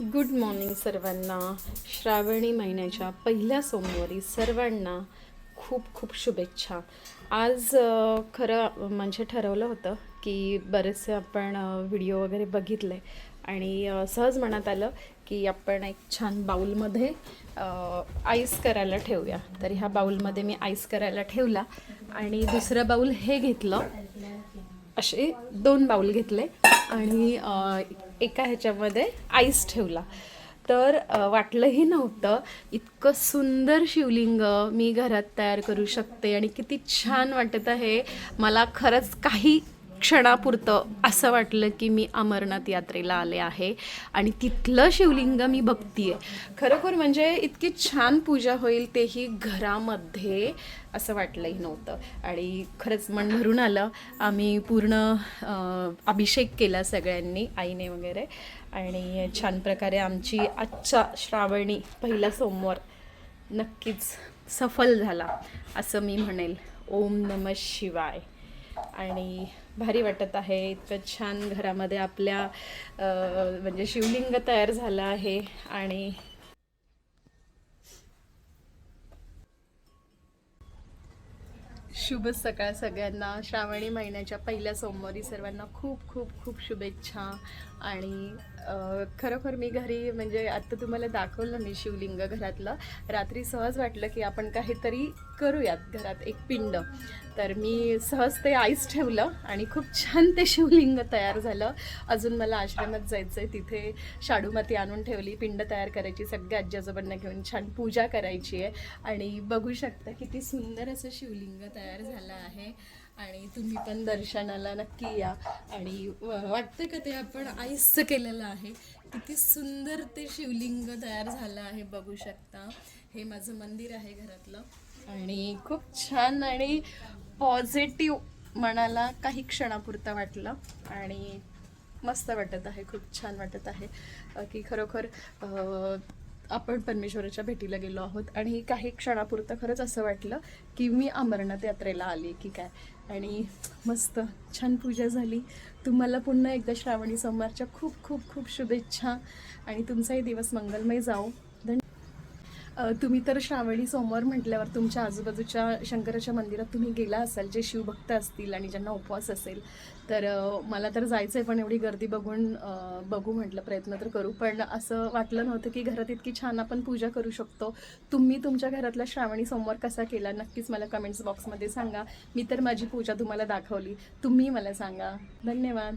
Good morning सर्वांना. श्रावणी महिन्याच्या पहिल्या सोमवारी सर्वांना खूप खूप शुभेच्छा. आज खरं म्हणजे ठरवलं होतं की बरेचसे आपण व्हिडिओ वगैरे बघितले आणि सहज म्हणत आलं की आपण एक छान बाऊलमध्ये आईस करायला ठेवूया. तर ह्या बाऊलमध्ये मी आईस करायला ठेवला आणि दुसरं बाऊल हे घेतलं. असे दोन बाऊल घेतले आणि एका ह्याच्यामध्ये आईस ठेवला. तर वाटलंही नव्हतं इतकं सुंदर शिवलिंग मी घरात तयार करू शकते आणि किती छान वाटत आहे. मला खरंच काही क्षणापुरतं असं वाटलं की मी अमरनाथ यात्रेला आले आहे. आणि तिथलं शिवलिंग मी बघतीये. खरोखर म्हणजे इतकी छान पूजा होईल तेही घरामध्ये असं वाटलंही नव्हतं. आणि खरंच मन भरून आलं. आम्ही पूर्ण अभिषेक केला सगळ्यांनी आईने वगैरे. आणि छान प्रकारे आमची आजच्या श्रावणी पहिला सोमवार नक्कीच सफल झाला असं मी म्हणेल. ओम नम शिवाय. आणि भारी वाटत आहे. इतकं छान घरामध्ये आपल्या म्हणजे शिवलिंग तयार झालं आहे आणि शुभ सकाळ सगळ्यांना. श्रावणी महिन्याच्या पहिल्या सोमवारी सर्वांना खूप खूप खूप शुभेच्छा आणि खरोखर मी घरी म्हणजे आत्ता तुम्हाला दाखवलं मी शिवलिंग घरातलं. रात्री सहज वाटलं की आपण काहीतरी करूयात घरात एक पिंड. तर मी सहज ते आईस ठेवलं आणि खूप छान ते शिवलिंग तयार झालं. अजून मला आश्रमात जायचं आहे तिथे शाडूमाती आणून ठेवली पिंड तयार करायची सगळ्या आजी आजोबांना घेऊन छान पूजा करायची आहे. आणि बघू शकता किती सुंदर असं शिवलिंग तयार झालं आहे. आणि तुम्ही पण दर्शनाला नक्की या. आणि वाटतं का ते आपण आईसचं केलेलं आहे? किती सुंदर ते शिवलिंग तयार झालं आहे बघू शकता. हे माझं मंदिर आहे घरातलं. आणि खूप छान आणि पॉझिटिव्ह मनाला काही क्षणापुरता वाटलं. आणि मस्त वाटत आहे खूप छान वाटत आहे. की खरोखर आपण परमेश्वराच्या भेटीला गेलो आहोत. आणि काही क्षणापुरतं खरंच असं वाटलं की मी अमरनाथ यात्रेला आली की काय? आणि मस्त छान पूजा झाली. तुम्हाला पुन्हा एकदा श्रावणी सोमवारच्या खूप खूप खूप शुभेच्छा. आणि तुमचाही दिवस मंगलमय जाओ तुम्ही तर श्रावणी सोमवार म्हटल्यावर तुमच्या आजूबाजूच्या शंकराच्या मंदिरात तुम्ही गेला असाल जे शिवभक्त असतील आणि ज्यांना उपवास असेल. तर मला तर जायचं आहे पण एवढी गर्दी बघून बघू म्हटलं प्रयत्न तर करू. पण असं वाटलं नव्हतं की घरात इतकी छान आपण पूजा करू शकतो. तुम्ही तुमच्या घरातला श्रावणी सोमवार कसा केला? नक्कीच मला कमेंट्स बॉक्समध्ये सांगा. मी तर माझी पूजा तुम्हाला दाखवली. तुम्ही मला सांगा. धन्यवाद.